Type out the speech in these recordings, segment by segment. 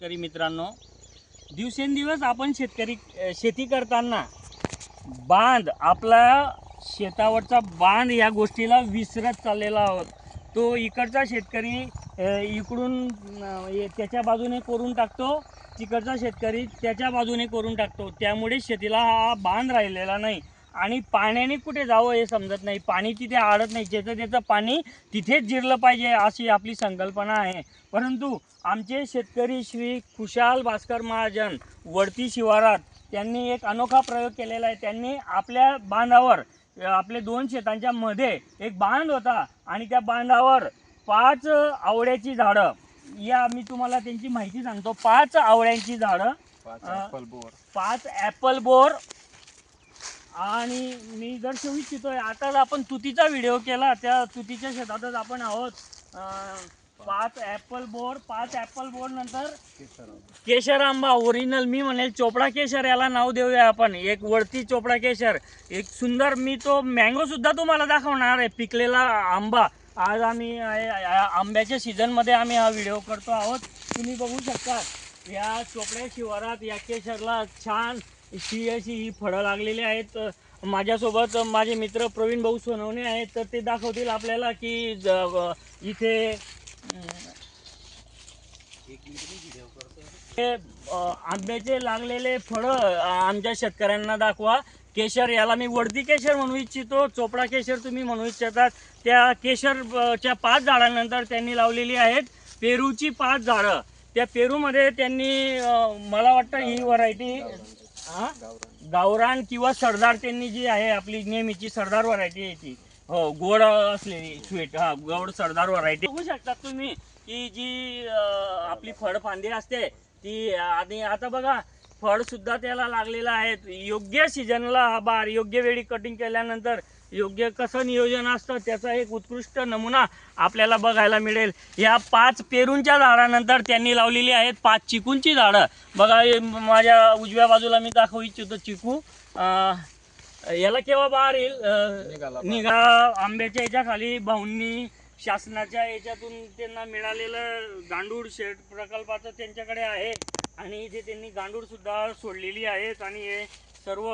शेतकरी मित्रांनो दिवसेंदिवस आपण शेतकरी शेती करताना बांध आपला शेतावरचा बांध या गोष्टीला विसरत चाललेला आहोत. तो इकडचा शेतकरी इकडून त्याच्या बाजूने करून टाकतो तिकडचा शेतकरी त्याच्या बाजूने करून टाकतो. त्यामुळे शेतीला हा बांध राहिलेला नाही. आणि पाण्याने कुठे जावं हे समजत नाही. पाणी तिथे आडत नाही. ज्याचं त्याचं पाणी तिथेच जिरलं पाहिजे अशी आपली संकल्पना आहे. परंतु आमचे शेतकरी श्री खुशाल भास्कर महाजन वडती शिवारात त्यांनी एक अनोखा प्रयोग केलेला आहे. त्यांनी आपल्या बांधावर आपले दोन शेतांच्या मध्ये एक बांध होता आणि त्या बांधावर पाच आवळ्याची झाडं. या मी तुम्हाला त्यांची माहिती सांगतो. पाच आवळ्यांची झाडं पाच अं, ऍपल बोर पाच ॲपल बोर आणि मी जर इच्छितोय आता आताच आपण तुतीचा व्हिडिओ केला. त्या तुतीच्या शेतातच आपण आहोत. अं, पाच ॲपल बोर पाच ॲपल बोर नंतर केशर आंबा ओरिजिनल मी म्हणेल चोपडा केशर याला नाव देऊया आपण. एक वरती चोपडा केशर एक सुंदर. मी तो मँगो सुद्धा तुम्हाला दाखवणार आहे पिकलेला आंबा. आज आम्ही या आंब्याच्या सीझनमध्ये आम्ही हा व्हिडिओ करतो आहोत. तुम्ही बघू शकता या चोपड्या शिवारात या केशरला छान अशी अशी ही फळं लागलेली आहेत. माझ्यासोबत माझे मित्र प्रवीण भाऊ सोनवणे आहेत. तर ते दाखवतील आपल्याला की इथे आंब्याचे लागलेले फळं आमच्या शेतकऱ्यांना दाखवा. केशर याला मी वडदी केशर म्हणू इच्छितो. चोपडा केशर तुम्ही म्हणू इच्छितात. त्या केशर च्या पाच झाडांनंतर त्यांनी लावलेली आहेत. पेरूची पाच झाडं. त्या पेरूमध्ये त्यांनी मला वाटतं ही व्हरायटी हां? गावरान. गावरान किंवा सरदार त्यांनी जी आहे आपली नेहमीची सरदार व्हरायटी आहे ती. हो गोड असलेली स्वीट हा गोड सरदार व्हरायटी बघू शकता तुम्ही की जी अं, आपली फळ फांदी असते ती आणि आता बघा फळ सुद्धा त्याला लागलेलं आहे. योग्य सीजनला हा बार योग्य वेळी कटिंग केल्यानंतर योग्य कसं नियोजन असतं त्याचा एक उत्कृष्ट नमुना आपल्याला बघायला मिळेल. या पाच पेरूंच्या झाडानंतर त्यांनी लावलेली आहेत पाच चिकूंची झाडं. बघा माझ्या उजव्या बाजूला मी दाखवू इच्छितो चिकू. याला केव्हा बाहेर. येईल निघा. आंब्याच्या याच्या खाली भाऊंनी शासनाच्या याच्यातून त्यांना मिळालेलं गांडूळ शेड प्रकल्पाचं त्यांच्याकडे आहे. आणि इथे त्यांनी गांडूळ सुद्धा सोडलेली आहेत. आणि हे सर्व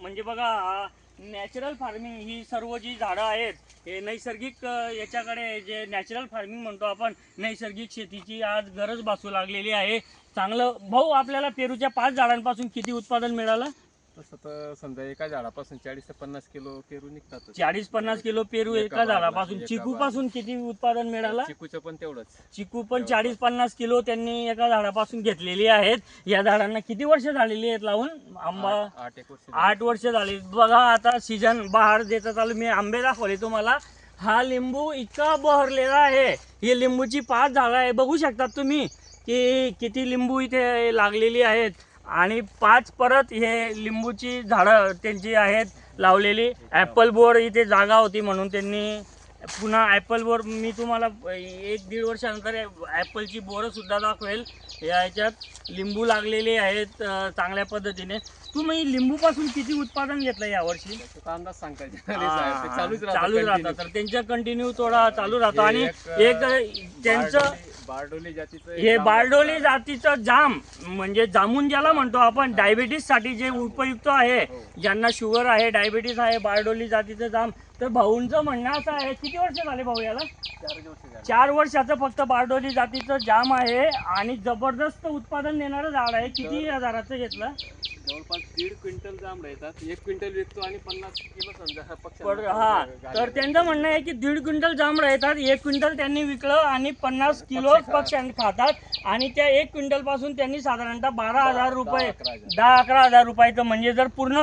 म्हणजे बघा नॅचरल फार्मिंग ही सर्व जी झाडं आहेत हे नैसर्गिक याच्याकडे जे नॅचरल फार्मिंग म्हणतो आपण नैसर्गिक शेतीची आज गरज भासू लागलेली आहे. चांगलं भाऊ आपल्याला पेरूच्या पाच झाडांपासून किती उत्पादन मिळालं? तसं तर समजा एका झाडापासून चाळीस ते पन्नास किलो पेरू निघतात चाळीस पन्नास किलो पेरू एका झाडापासून चिकू पासून किती उत्पादन मिळालं? चिकूचं पण तेवढंच. चिकू पण चाळीस पन्नास किलो त्यांनी एका झाडापासून घेतलेली आहेत. या झाडांना किती वर्ष झालेली आहेत लावून? आंबा आठ- आठ एक वर्ष आठ वर्ष झाली. बघा आता सीझन बहार देता चालू. मी आंबे दाखवले तुम्हाला. हा लिंबू इतका बहरलेला आहे. ही लिंबूची पाच झाडं आहे. बघू शकतात तुम्ही की किती लिंबू इथे लागलेली आहेत. आणि पाच परत हे लिंबूची झाडं त्यांची आहेत लावलेली. ॲपल बोर इथे जागा होती म्हणून त्यांनी पुन्हा ॲपल बोर मी तुम्हाला एक दीड वर्षानंतर ॲपलची बोरं सुद्धा दाखवेल. या ह्याच्यात लिंबू लागलेले आहेत चांगल्या पद्धतीने. तुम्ही लिंबूपासून किती उत्पादन घेतलं यावर्षी अंदाज सांगता ते चालूच. राहतात तर त्यांच्या कंटिन्यू थोडा चालू राहतो. आणि एक, त्यांचं बारडोली- जातीचं हे बारडोली. जातीचं जाम म्हणजे जामून ज्याला म्हणतो आपण डायबिटीससाठी जे उपयुक्त आहे ज्यांना शुगर आहे डायबिटीस आहे बारडोली जातीचं जाम तर भाऊंचं म्हणणं असं आहे किती वर्ष झाले भाऊ याला? चार वर्ष झाली. चार वर्षाचं फक्त बारडोली जातीचं जाम आहे आणि जबरदस्त उत्पादन देणारं झाड आहे. किती हजाराचं घेतलं? जवळपास दीड क्विंटल जांभळं येतात एक क्विंटल विकतो आणि पन्नास किलो समजा हा हा. तर त्यांचं म्हणणं आहे की दीड क्विंटल जांभळं येतात एक क्विंटल त्यांनी विकलं आणि पन्नास किलो पक्षी खातात. आणि त्या एक क्विंटलपासून त्यांनी साधारणतः बारा हजार रुपये दहा- अकरा हजार. रुपयाचं म्हणजे जर पूर्ण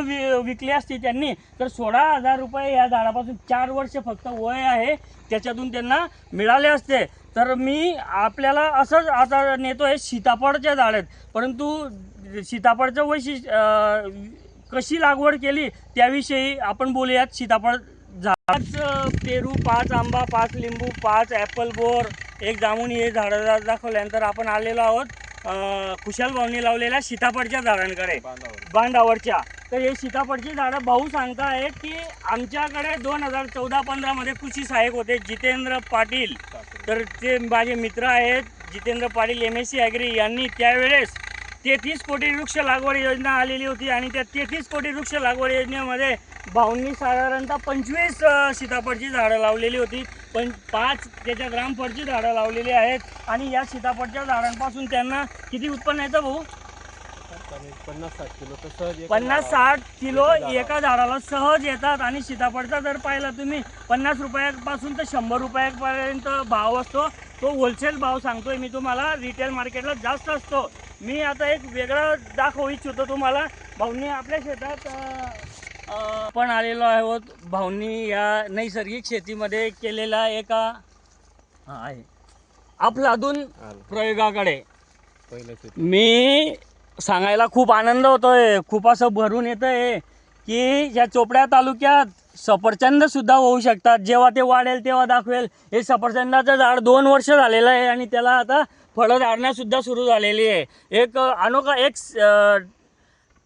विकली असती त्यांनी तर सोळा हजार रुपये या झाडापासून चार वर्ष फक्त वय आहे. त्याच्यातून त्यांना मिळाले असते. तर मी आपल्याला असंच आता नेतो आहे सीताफळच्या झाड आहेत. परंतु सीताफळचं वैशिष्ट्य कशी लागवड केली त्याविषयी आपण बोलूयात. सीताफळ झाड पाच पेरू पाच आंबा पाच लिंबू पाच ॲपल बोर एक जामुन हे झाडं दाखवल्यानंतर आपण आलेलो आहोत खुशाल भाऊनी लावलेल्या सीताफळच्या झाडांकडे. बांधावर. बांधावरच्या. तर हे सीताफळची झाडं भाऊ सांगतायत की आमच्याकडे दोन हजार चौदा पंधरामध्ये कृषी सहाय्यक होते जितेंद्र पाटील. तर ते माझे मित्र आहेत Jitendra Patil M S C agri यांनी त्यावेळेस तेहतीस कोटी वृक्ष लागवड योजना आलेली होती आणि त्या तेहतीस कोटी वृक्ष लागवड योजनेमध्ये भाऊंनी साधारणतः पंचवीस सीताफळची झाडं लावलेली होती पण पाच त्याच्यात रामफळची झाडं लावलेली आहेत आणि या सीताफळच्या झाडांपासून त्यांना किती उत्पन्न येतं भाऊ पन्नास साठ किलो तर सहज पन्नास. साठ किलो. एका झाडाला सहज येतात आणि सीताफळचा जर पाहिला तुम्ही पन्नास रुपयापासून तर शंभर रुपयापर्यंत भाव असतो तो होलसेल भाव सांगतोय मी तुम्हाला रिटेल मार्केटला जास्त असतो मी आता एक वेगळं दाखवू इच्छितो तुम्हाला. भाऊंनी आपल्या शेतात आपण आलेलो आहोत. भाऊंनी या नैसर्गिक शेतीमध्ये केलेला एका हा, आहे. आलं. प्रयोगाकडे. मी सांगायला खूप आनंद होतोय. खूप असं भरून येत आहे की या चोपड्या तालुक्यात सफरचंद सुद्धा होऊ शकतात. जेव्हा ते वाढेल तेव्हा दाखवेल. हे सफरचंदाचं झाड दोन वर्ष झालेलं आहे आणि त्याला आता फळं सुरू झालेली आहे. एक अनोखा एक स-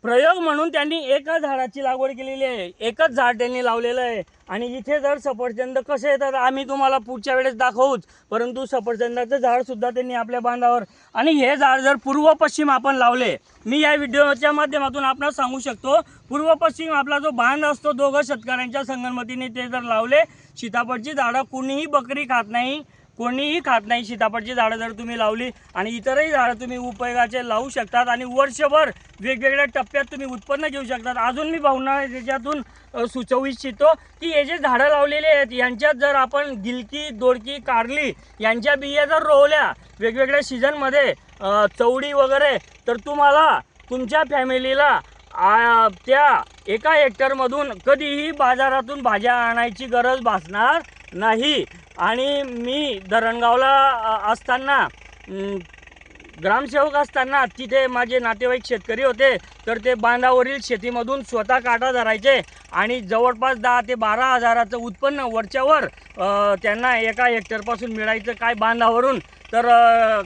प्रयोग म्हणून त्यांनी एका झाडाची लागवड केलेली आहे. एकच झाड त्यांनी लावलेलं आहे. आणि इथे जर सफरचंद कसे येतात आम्ही तुम्हाला पुढच्या वेळेस दाखवूच. परंतु सफरचंदाचं झाडसुद्धा त्यांनी आपल्या बांधावर. आणि हे झाड जर पूर्व पश्चिम आपण लावले मी या व्हिडिओच्या माध्यमातून आपणास सांगू शकतो पूर्व पश्चिम आपला जो बांध असतो दोघं शेतकऱ्यांच्या संगनमतीने ते जर लावले सीताफळची झाडं कुणीही बकरी खात नाही. कोणीही खात नाही. सीताफळची झाडं जर तुम्ही लावली आणि इतरही झाडं तुम्ही उपयोगाचे लावू शकतात आणि वर्षभर वेगवेगळ्या टप्प्यात तुम्ही उत्पन्न घेऊ शकतात. अजून मी भावना त्याच्यातून सुचवू इच्छितो की हे जे झाडं लावलेले आहेत यांच्यात जर आपण गिलकी दोडकी कारली यांच्या बिया जर रोवल्या वेगवेगळ्या सीझनमध्ये चवडी वगैरे तर तुम्हाला तुमच्या फॅमिलीला आ, त्या एका हेक्टरमधून कधीही बाजारातून भाज्या आणायची गरज भासणार नाही. आणि मी धरणगावला असताना ग्रामसेवक असताना तिथे माझे नातेवाईक शेतकरी होते तर ते बांधावरील शेतीमधून स्वतः काटा धरायचे आणि जवळपास दहा ते बारा हजाराचं उत्पन्न वरच्यावर त्यांना एका हेक्टरपासून मिळायचं काय बांधावरून. तर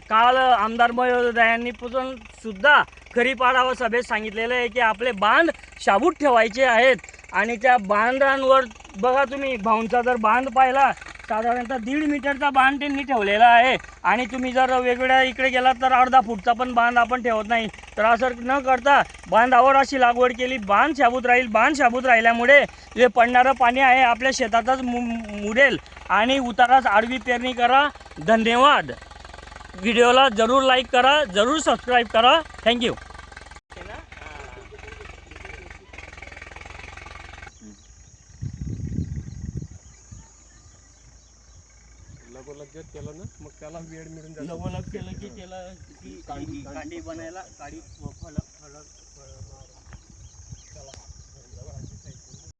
काल आमदार महोदयांनी पासून सुद्धा खरीप आढावा सभेत सांगितलेलं आहे की आपले बांध शाबूत ठेवायचे आहेत. आणि त्या बांधांवर बघा तुम्ही भाऊंचा जर बांध पाहिला साधारणतः दीड मीटरचा बांध त्यांनी ठेवलेला आहे. आणि तुम्ही जर वेगवेगळ्या इकडे गेलात तर अर्धा फूटचा पण बांध आपण ठेवत नाही. तर असं न करता बांधावर अशी लागवड केली. बांध शाबूत राहील बांध शाबूत राहिल्यामुळे जे पडणारं पाणी आहे आपल्या शेतातच मु मुडेल. आणि उतारास आडवी पेरणी करा. धन्यवाद. व्हिडिओला जरूर लाईक करा जरूर सबस्क्राईब करा. थँक्यू लगोलग जर केलं ना मग त्याला वेळ मिळून जातो. लवलग केलं की त्याला कांडी- कांडी बनायला काडी फळ फळ